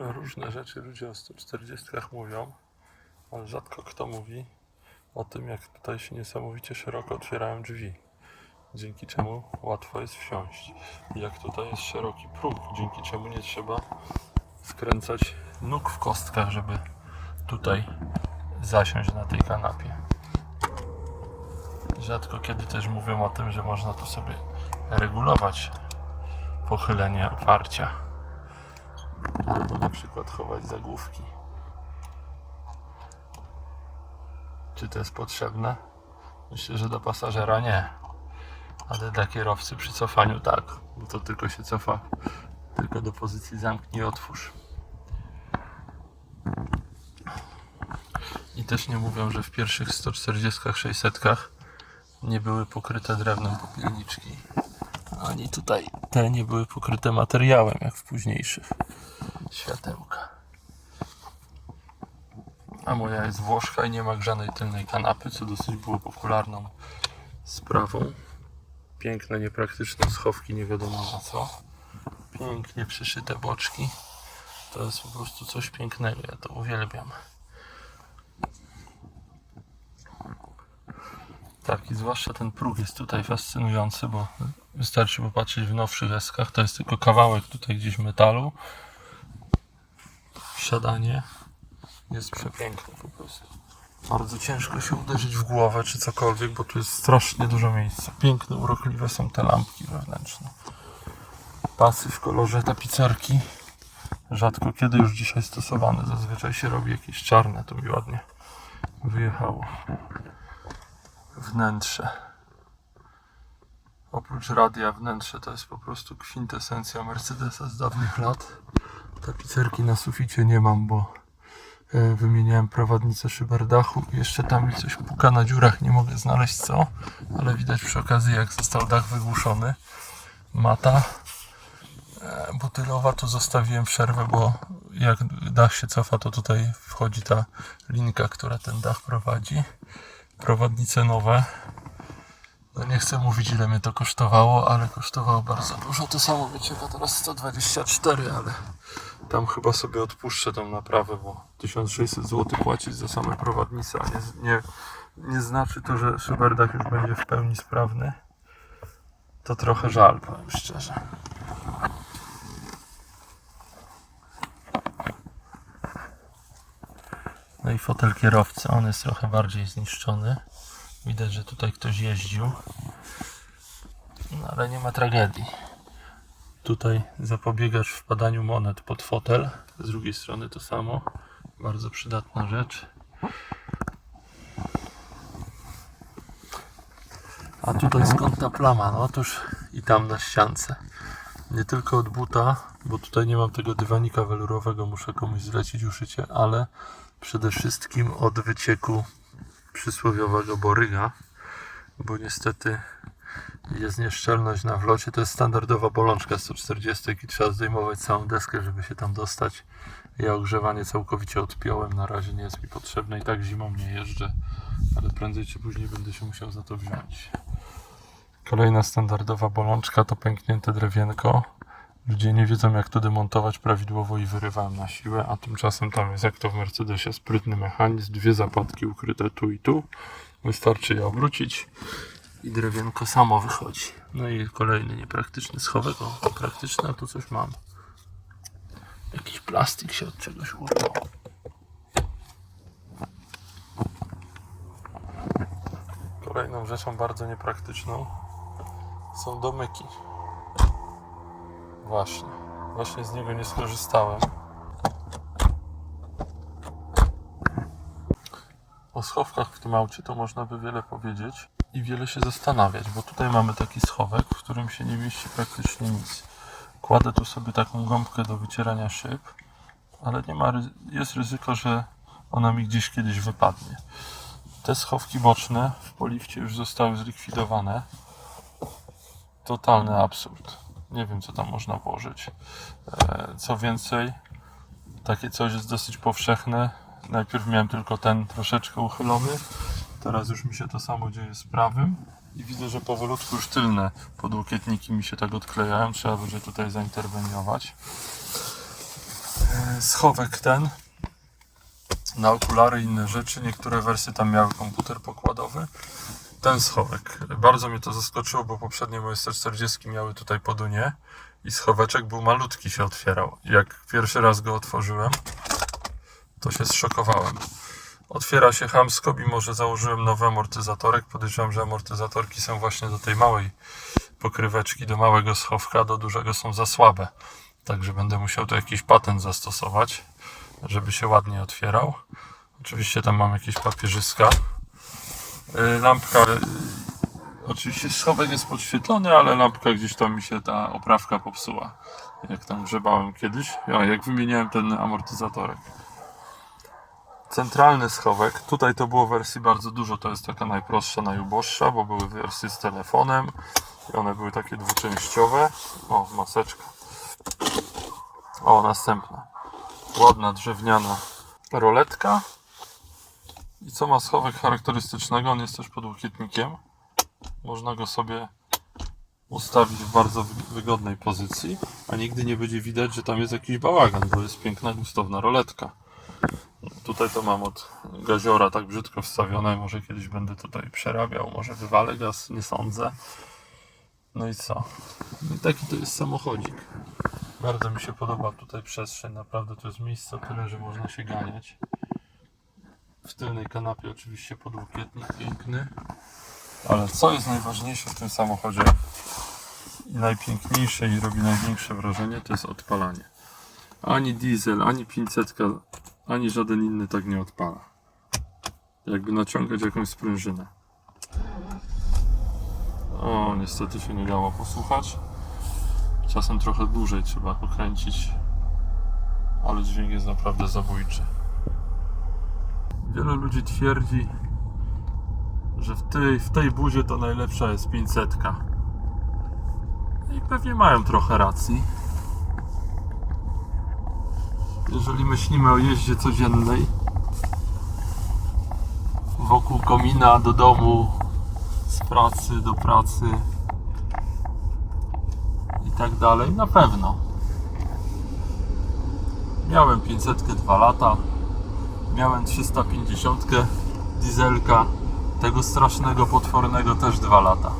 Różne rzeczy ludzie o 140 mówią, ale rzadko kto mówi o tym, jak tutaj się niesamowicie szeroko otwierają drzwi, dzięki czemu łatwo jest wsiąść. Jak tutaj jest szeroki próg, dzięki czemu nie trzeba skręcać nóg w kostkach, żeby tutaj zasiąść na tej kanapie. Rzadko kiedy też mówią o tym, że można tu sobie regulować pochylenie oparcia. Albo na przykład chować zagłówki. Czy to jest potrzebne? Myślę, że do pasażera nie. Ale dla kierowcy przy cofaniu tak, bo to tylko się cofa tylko do pozycji zamknij otwórz. I też nie mówią, że w pierwszych 140 600 nie były pokryte drewnem popielniczki. Ani tutaj te nie były pokryte materiałem, jak w późniejszych światełka. A moja jest włoszka i nie ma grzanej tylnej kanapy, co dosyć było popularną sprawą. Piękne, niepraktyczne schowki, nie wiadomo na co. Pięknie przyszyte boczki. To jest po prostu coś pięknego, ja to uwielbiam. Tak, i zwłaszcza ten próg jest tutaj fascynujący, bo wystarczy popatrzeć w nowszych eskach. To jest tylko kawałek tutaj gdzieś metalu. Siadanie jest przepiękne po prostu. Bardzo ciężko się uderzyć w głowę czy cokolwiek, bo tu jest strasznie dużo miejsca. Piękne, urokliwe są te lampki wewnętrzne. Pasy w kolorze tapicerki. Rzadko kiedy już dzisiaj stosowane. Zazwyczaj się robi jakieś czarne, to mi ładnie wyjechało wnętrze. Oprócz radia wnętrze to jest po prostu kwintesencja Mercedesa z dawnych lat. Tapicerki na suficie nie mam, bo e, wymieniałem prowadnicę szyberdachu. Jeszcze tam mi coś puka na dziurach, nie mogę znaleźć co, ale widać przy okazji jak został dach wygłuszony. Mata e, butylowa tu zostawiłem przerwę, bo jak dach się cofa, to tutaj wchodzi ta linka, która ten dach prowadzi prowadnice nowe. No nie chcę mówić ile mnie to kosztowało, ale kosztowało bardzo dużo. To samo wycieka teraz 124, ale tam chyba sobie odpuszczę tą naprawę, bo 1600 zł płacić za same prowadnice, a nie, nie, nie znaczy to, że szyberdach już będzie w pełni sprawny. To trochę żal, powiem szczerze. No i fotel kierowcy, on jest trochę bardziej zniszczony. Widać, że tutaj ktoś jeździł. No ale nie ma tragedii. Tutaj zapobiegacz wpadaniu monet pod fotel. Z drugiej strony to samo. Bardzo przydatna rzecz. A tutaj skąd ta plama? No otóż i tam na ściance. Nie tylko od buta, bo tutaj nie mam tego dywanika welurowego, muszę komuś zlecić uszycie, ale przede wszystkim od wycieku przysłowiowego boryga, bo niestety jest nieszczelność na wlocie. To jest standardowa bolączka 140 i trzeba zdejmować całą deskę, żeby się tam dostać. Ja ogrzewanie całkowicie odpiąłem, na razie nie jest mi potrzebne i tak zimą nie jeżdżę, ale prędzej czy później będę się musiał za to wziąć. Kolejna standardowa bolączka to pęknięte drewienko. Ludzie nie wiedzą jak to demontować prawidłowo i wyrywałem na siłę, a tymczasem tam jest jak to w Mercedesie sprytny mechanizm, dwie zapadki ukryte tu i tu. Wystarczy je obrócić i drewienko samo wychodzi. No i kolejny niepraktyczny schowek. O, praktyczny, a tu coś mam. Jakiś plastik się od czegoś urwał. Kolejną rzeczą bardzo niepraktyczną są domyki. Właśnie. Właśnie z niego nie skorzystałem. O schowkach w tym aucie to można by wiele powiedzieć i wiele się zastanawiać, bo tutaj mamy taki schowek, w którym się nie mieści praktycznie nic. Kładę tu sobie taką gąbkę do wycierania szyb, ale nie ma, jest ryzyko, że ona mi gdzieś kiedyś wypadnie. Te schowki boczne w polifcie już zostały zlikwidowane. Totalny absurd. Nie wiem, co tam można włożyć. E, Co więcej, takie coś jest dosyć powszechne. Najpierw miałem tylko ten troszeczkę uchylony, teraz już mi się to samo dzieje z prawym. I widzę, że powolutku już tylne podłokietniki mi się tak odklejają. Trzeba będzie tutaj zainterweniować. E, schowek ten na okulary i inne rzeczy. Niektóre wersje tam miały komputer pokładowy. Ten schowek. Bardzo mnie to zaskoczyło, bo poprzednie moje 140 miały tutaj podunie i schoweczek był malutki, się otwierał. Jak pierwszy raz go otworzyłem, to się zszokowałem. Otwiera się hamsko, mimo że założyłem nowy amortyzatorek. Podejrzewam, że amortyzatorki są właśnie do tej małej pokryweczki, do małego schowka, do dużego są za słabe. Także będę musiał tu jakiś patent zastosować, żeby się ładnie otwierał. Oczywiście tam mam jakieś papierzyska. Lampka. yy, Oczywiście schowek jest podświetlony, ale lampka gdzieś tam mi się ta oprawka popsuła. Jak tam grzebałem kiedyś. Ja, jak wymieniałem ten amortyzatorek. Centralny schowek. Tutaj to było wersji bardzo dużo. To jest taka najprostsza, najuboższa, bo były wersje z telefonem. I one były takie dwuczęściowe. O, maseczka. O, następna. Ładna drewniana roletka. I co ma schowek charakterystycznego? On jest też podłokietnikiem. Można go sobie ustawić w bardzo wy- wygodnej pozycji, a nigdy nie będzie widać, że tam jest jakiś bałagan, bo jest piękna, gustowna roletka. Tutaj to mam od gaziora tak brzydko wstawione, może kiedyś będę tutaj przerabiał, może wywalę gaz, nie sądzę. No i co? I taki to jest samochodzik. Bardzo mi się podoba tutaj przestrzeń, naprawdę to jest miejsce tyle, że można się ganiać. W tylnej kanapie oczywiście podłokietnik piękny. Ale co jest najważniejsze w tym samochodzie i najpiękniejsze i robi największe wrażenie, to jest odpalanie. Ani diesel, ani 500, ani żaden inny tak nie odpala. Jakby naciągać jakąś sprężynę. O, niestety się nie dało posłuchać. Czasem trochę dłużej trzeba pokręcić, ale dźwięk jest naprawdę zabójczy. Wielu ludzi twierdzi, że w tej, w tej budzie to najlepsza jest 500. I pewnie mają trochę racji. Jeżeli myślimy o jeździe codziennej wokół komina do domu, z pracy do pracy i tak dalej, na pewno. Miałem 500 dwa lata, miałem 350 dieselka tego strasznego, potwornego też dwa lata.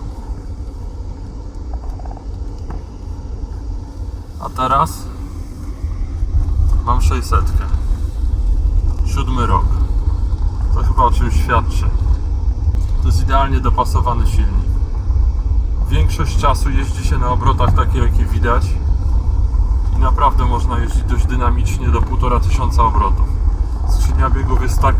A teraz mam 600. Siódmy rok. To chyba o czymś świadczy. To jest idealnie dopasowany silnik. Większość czasu jeździ się na obrotach takie, jakie widać. I naprawdę można jeździć dość dynamicznie do 1500 obrotów. Skrzynia biegów jest tak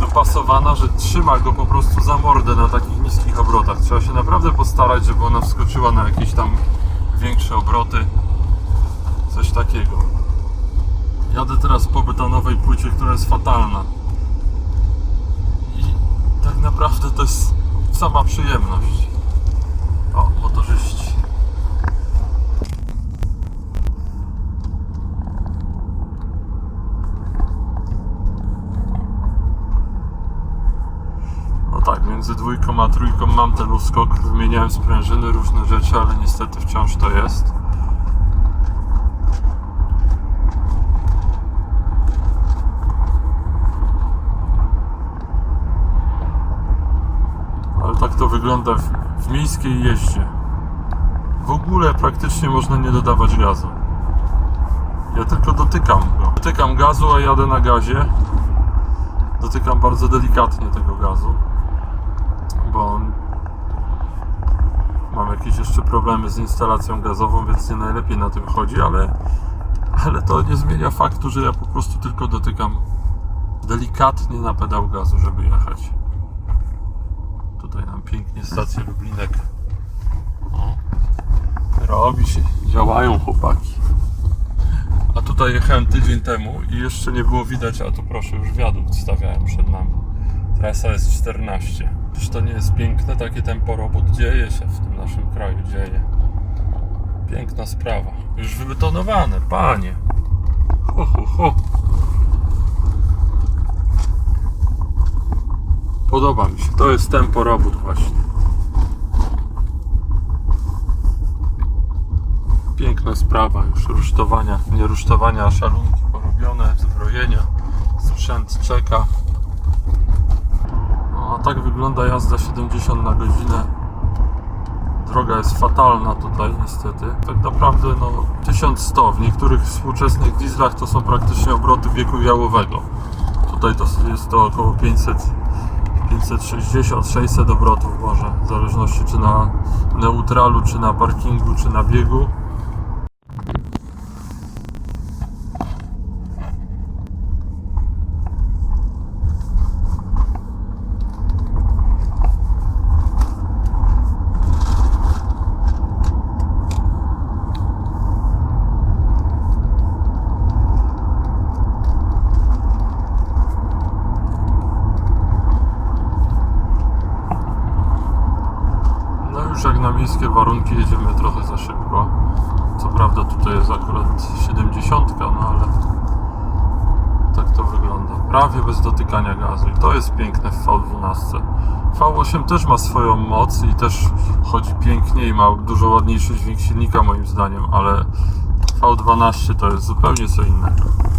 dopasowana, że trzyma go po prostu za mordę na takich niskich obrotach. Trzeba się naprawdę postarać, żeby ona wskoczyła na jakieś tam większe obroty. Coś takiego. Jadę teraz po betonowej płycie, która jest fatalna. I tak naprawdę to jest sama przyjemność. O, motorzyści. No tak, między dwójką a trójką mam ten uskok, wymieniałem sprężyny, różne rzeczy, ale niestety wciąż to jest. Ale tak to wygląda w, w miejskiej jeździe. W ogóle praktycznie można nie dodawać gazu. Ja tylko dotykam go. Dotykam gazu, a jadę na gazie. Dotykam bardzo delikatnie tego gazu bo mam jakieś jeszcze problemy z instalacją gazową, więc nie najlepiej na tym chodzi, ale, ale to nie zmienia faktu, że ja po prostu tylko dotykam delikatnie na pedał gazu, żeby jechać. Tutaj nam pięknie stację Lublinek. O, robi się, działają chłopaki. A tutaj jechałem tydzień temu i jeszcze nie było widać, a tu proszę, już wiadukt stawiałem przed nami. Trasa jest 14. Czyż to nie jest piękne takie tempo robót? Dzieje się w tym naszym kraju, dzieje. Piękna sprawa. Już wybetonowane, panie. Ho, ho, ho. Podoba mi się. To jest tempo robót właśnie. Piękna sprawa już rusztowania, nie rusztowania, a szalunki zrobione, zbrojenia, sprzęt czeka. No, tak wygląda jazda 70 na godzinę. Droga jest fatalna tutaj niestety. Tak naprawdę no 1100, w niektórych współczesnych dieslach to są praktycznie obroty wieku jałowego. Tutaj to jest to około 500 560-600 obrotów może, w zależności czy na neutralu, czy na parkingu, czy na biegu. No już miejskie warunki jedziemy trochę za szybko. Co prawda tutaj jest akurat 70, no ale tak to wygląda. Prawie bez dotykania gazu i to jest piękne w V12. V8 też ma swoją moc i też chodzi pięknie i ma dużo ładniejszy dźwięk silnika moim zdaniem, ale V12 to jest zupełnie co innego.